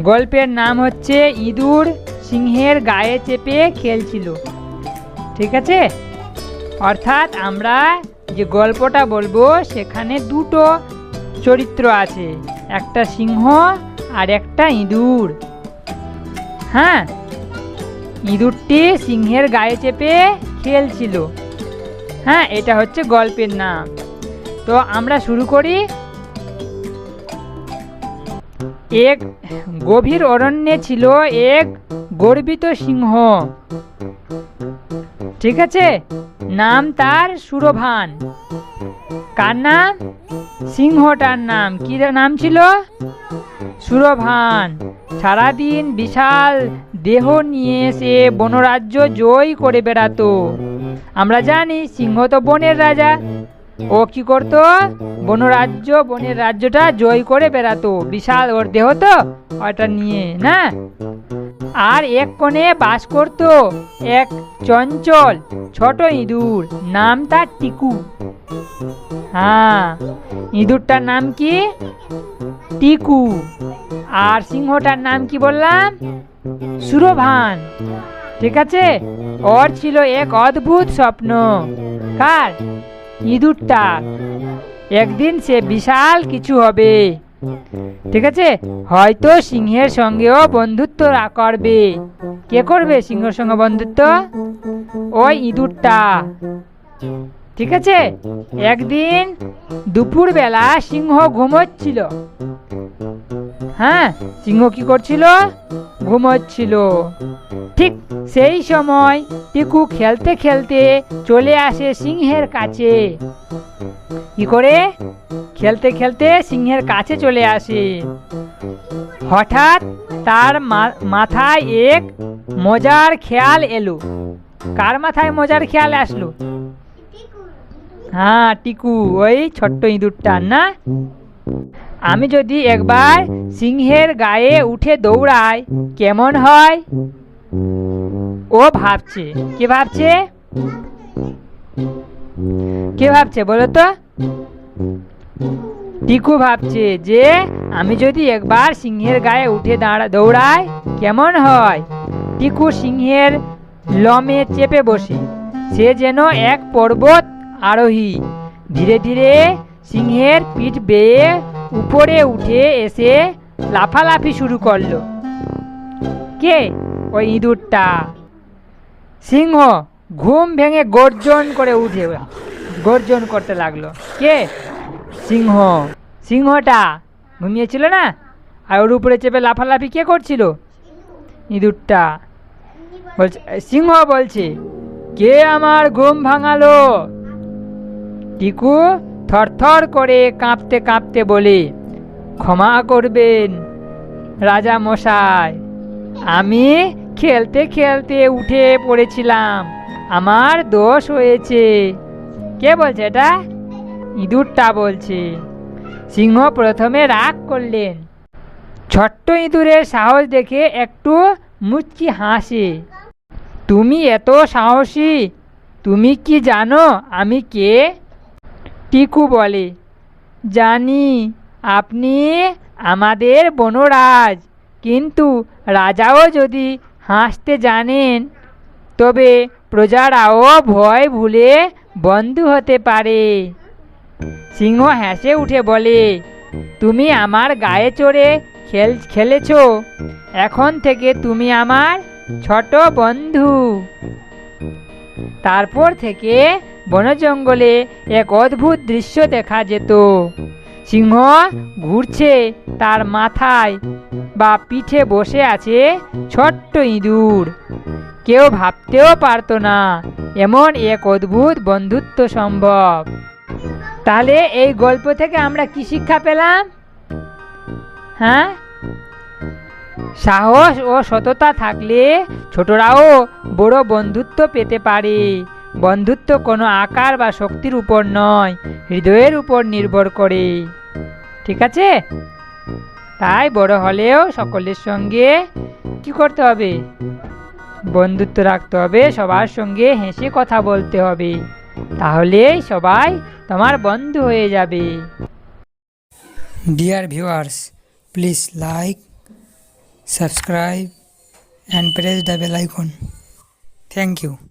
গল্পের নাম হচ্ছে ইঁদুর সিংহের গায়ে চেপে খেলছিল। ঠিক আছে? অর্থাৎ আমরা যে গল্পটা বলব, সেখানে দুটো চরিত্র আছে, একটা সিংহ আর একটা ইঁদুর। হ্যাঁ? ইঁদুরটি সিংহের গায়ে চেপে খেলছিল। হ্যাঁ এটা হচ্ছে গল্পের নাম। তো আমরা শুরু করি এক গভীর অরণ্যে ছিল এক গর্বিত সিংহ। ঠিক আছে? নাম তার সুরভান। কার নাম? সিংহটার নাম। কি নাম ছিল? সুরভান। সারাদিন বিশাল দেহ নিয়ে সে বনরাজ্য জয় করে বেড়াতো। আমরা জানি সিংহ তো বনের রাজা। ও কি করতো? বনরাজ্য, বনের রাজ্যটা জয় করে বেড়াতো। বিশাল ওর দেহ তো, ওটা নিয়ে, না? আর এক কোণে বাস করত এক চঞ্চল, ছোট ইঁদুর। নাম তার টিকু। হ্যাঁ ইঁদুরটার নাম কি? টিকু। আর সিংহটার নাম কি বললাম? সুরভান। ঠিক আছে? ওর ছিল এক অদ্ভুত স্বপ্ন। কার? ইঁদুরটা। একদিন সে বিশাল কিছু হবে। ঠিক আছে? হয়তো সিংহের সঙ্গেও বন্ধুত্ব করবে। কে করবে সিংহের সঙ্গে বন্ধুত্ব? ওই ইঁদুরটা। ঠিক আছে? একদিন দুপুরবেলা সিংহ ঘুমোচ্ছিল। হ্যাঁ সিংহ কি করছিল? ঘুমোচ্ছিল। ঠিক সেই সময় টিকু খেলতে খেলতে চলে আসে সিংহের কাছে। কি করে? খেলতে খেলতে সিংহের কাছে চলে আসে। হঠাৎ তার মাথায় এক মজার খেয়াল এলো। কার মাথায় মজার খেয়াল আসলো? হ্যাঁ টিকু, ওই ছোট্ট ইঁদুরটার, না? আমি যদি একবার সিংহের গায়ে উঠে দৌড়াই, কেমন হয়? ও ভাবছে। কে ভাবছে? কে ভাবছে বলো তো? টিকু ভাবছে যে, আমি যদি একবার সিংহের গায়ে উঠে দাঁড়া দৌড়াই, কেমন হয়? টিকু সিংহের লমে চেপে বসে। সে যেন এক পর্বত আরোহী। ধীরে ধীরে সিংহের পিঠ বেয়ে উপরে উঠে এসে লাফালাফি শুরু করল। কে? ওই ইঁদুরটা। সিংহ ঘুম ভেঙে গর্জন করে উঠে, গর্জন করতে লাগল। কে? সিংহ। সিংহটা ঘুমিয়েছিল না? আর ওর উপরে চেপে লাফালাফি কে করছিল? ইঁদুরটা। বলছে, সিংহ বলছে, কে আমার ঘুম ভাঙালো? টিকু থরথর করে কাঁপতে কাঁপতে বলে, ক্ষমা করবেন রাজা মশাই, আমি খেলতে খেলতে উঠে পড়েছিলাম। আমার দোষ হয়েছে। কে বলছে এটা? ইঁদুরটা বলছে। সিংহ প্রথমে রাগ করলেন। ছোট্ট ইঁদুরের সাহস দেখে একটু মুচকি হাসে। তুমি এত সাহসী, তুমি কি জানো আমি কে? টিকু বলে, জানি আপনি আমাদের বনরাজ, কিন্তু রাজাও যদি হাসতে জানেন, তবে প্রজারাও ভয় ভুলে বন্ধু হতে পারে। সিংহ হেসে উঠে বলে, তুমি আমার গায়ে চড়ে খেল, খেলেছ, এখন থেকে তুমি আমার ছোট বন্ধু। তারপর থেকে বন জঙ্গলে এক অদ্ভুত দৃশ্য দেখা যেত। সিংহ ঘুরছে তার মাথায় বা পিঠে বসে আছে ছোট্ট ইঁদুর। কেউ ভাবতেও পারতো না, এমন এক অদ্ভুত বন্ধুত্ব সম্ভব। তাহলে এই গল্প থেকে আমরা কি শিক্ষা পেলাম? হ্যাঁ? সাহস ও সততা থাকলে ছোটরাও বড় বন্ধুত্ব পেতে পারে। বন্ধুত্ব কোনো আকার বা শক্তির উপর নয়, হৃদয়ের উপর নির্ভর করে। ঠিক আছে? তাই বড় হলেও সকলের সঙ্গে কি করতে হবে বন্ধুত্ব রাখতে হবে, সবার সঙ্গে হেসে কথা বলতে হবে তাহলেই সবাই তোমার বন্ধু হয়ে যাবে dear viewers please like subscribe and press the bell icon. Thank you.